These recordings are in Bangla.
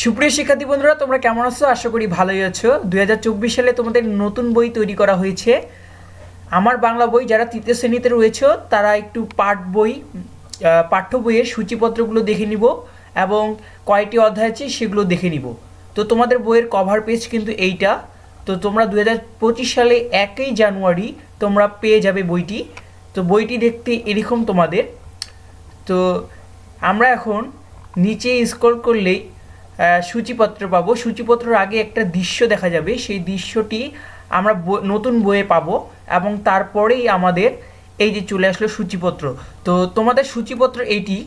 সুপ্রিয় শিক্ষার্থী বন্ধুরা, তোমরা কেমন আছো? আশা করি ভালোই আছো। দু হাজার চব্বিশ সালে তোমাদের নতুন বই তৈরি করা হয়েছে। আমার বাংলা বই, যারা তৃতীয় শ্রেণীতে রয়েছে, তারা একটু পাঠ বই পাঠ্য বইয়ের সূচিপত্রগুলো দেখে নিব এবং কয়টি অধ্যায় আছে সেগুলো দেখে নিব। তো তোমাদের বইয়ের কভার পেজ কিন্তু এইটা। তো তোমরা দু পঁচিশ সালে একই জানুয়ারি তোমরা পেয়ে যাবে বইটি। তো বইটি দেখতে এরকম তোমাদের। তো আমরা এখন নিচে স্ক্রল করলেই সূচিপত্র পাবো। সূচিপত্রের আগে একটা দৃশ্য দেখা যাবে। সেই দৃশ্যটি আমরা নতুন বইয়ে পাবো এবং তারপরেই আমাদের এই যে চলে আসলো সূচিপত্র। তো তোমাদের সূচিপত্র এইটি।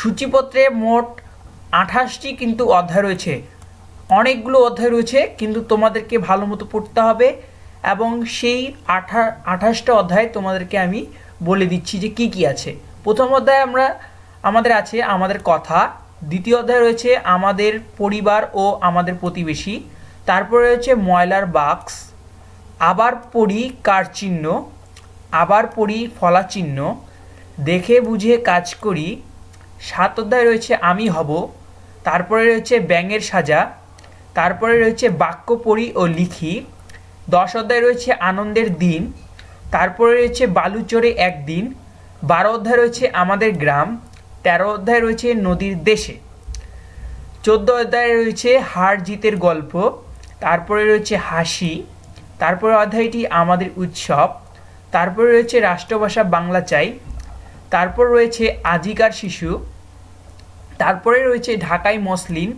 সূচিপত্রে মোট আঠাশটি কিন্তু অধ্যায় রয়েছে। অনেকগুলো অধ্যায় রয়েছে, কিন্তু তোমাদেরকে ভালো মতো পড়তে হবে এবং সেই আঠা আঠাশটা অধ্যায় তোমাদেরকে আমি বলে দিচ্ছি যে কি কি আছে। প্রথম অধ্যায় আমরা আমাদের আছে আমাদের কথা দ্বিতীয় অধ্যায় রয়েছে আমাদের পরিবার ও আমাদের প্রতিবেশী। তারপরে রয়েছে ময়লার বাক্স, আবার পড়ি কার চিহ্ন, আবার পড়ি ফলা চিহ্ন, দেখে বুঝে কাজ করি। সাত অধ্যায় রয়েছে আমি হব, তারপরে রয়েছে ব্যাঙের সাজা, তারপরে রয়েছে বাক্য পড়ি ও লিখি। দশ অধ্যায় রয়েছে আনন্দের দিন, তারপরে রয়েছে বালুচরে একদিন, বারো অধ্যায় রয়েছে আমাদের গ্রাম তেরো অধ্যায় রয়েছে নদীর দেশে। চোদ্দ অধ্যায়ে রয়েছে হার জিতের গল্প, তারপরে রয়েছে হাসি, তারপরে অধ্যায়টি আমাদের উৎসব, তারপরে রয়েছে রাষ্ট্রভাষা বাংলা চাই, তারপর রয়েছে আজিকার শিশু, তারপরে রয়েছে ঢাকাই মসলিন,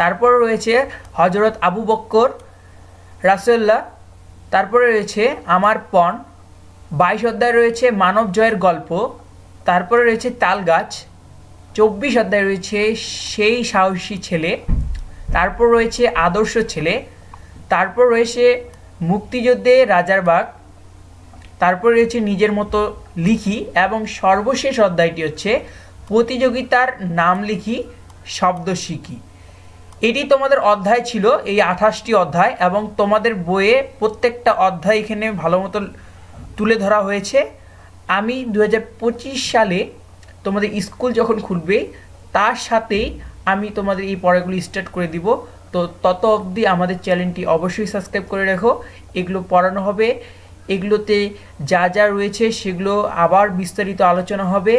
তারপর রয়েছে হজরত আবু বক্কর রাসুল্লাহ তারপরে রয়েছে আমার পণ, বাইশ অধ্যায় রয়েছে মানব জয়ের গল্প, তারপরে রয়েছে তাল গাছ চব্বিশ অধ্যায় রয়েছে সেই সাহসী ছেলে, তারপর রয়েছে আদর্শ ছেলে, তারপর রয়েছে মুক্তিযুদ্ধে রাজারবাগ তারপর রয়েছে নিজের মতো লিখি এবং সর্বশেষ অধ্যায়টি হচ্ছে প্রতিযোগিতার নাম লিখি, শব্দ শিখি। এটি তোমাদের অধ্যায় ছিল, এই আঠাশটি অধ্যায়, এবং তোমাদের বইয়ে প্রত্যেকটা অধ্যায় এখানে ভালো মতো তুলে ধরা হয়েছে। আমি দু হাজার পঁচিশ সালে তোমাদের স্কুল যখন খুলবে, তার সাথেই আমি তোমাদের এই পড়াগুলি স্টার্ট করে দিব। তো তত অবধি আমাদের চ্যানেলটি অবশ্যই সাবস্ক্রাইব করে রাখো। এগুলো পড়ানো হবে। এগুলোতে যা যা রয়েছে সেগুলো আবার বিস্তারিত আলোচনা হবে।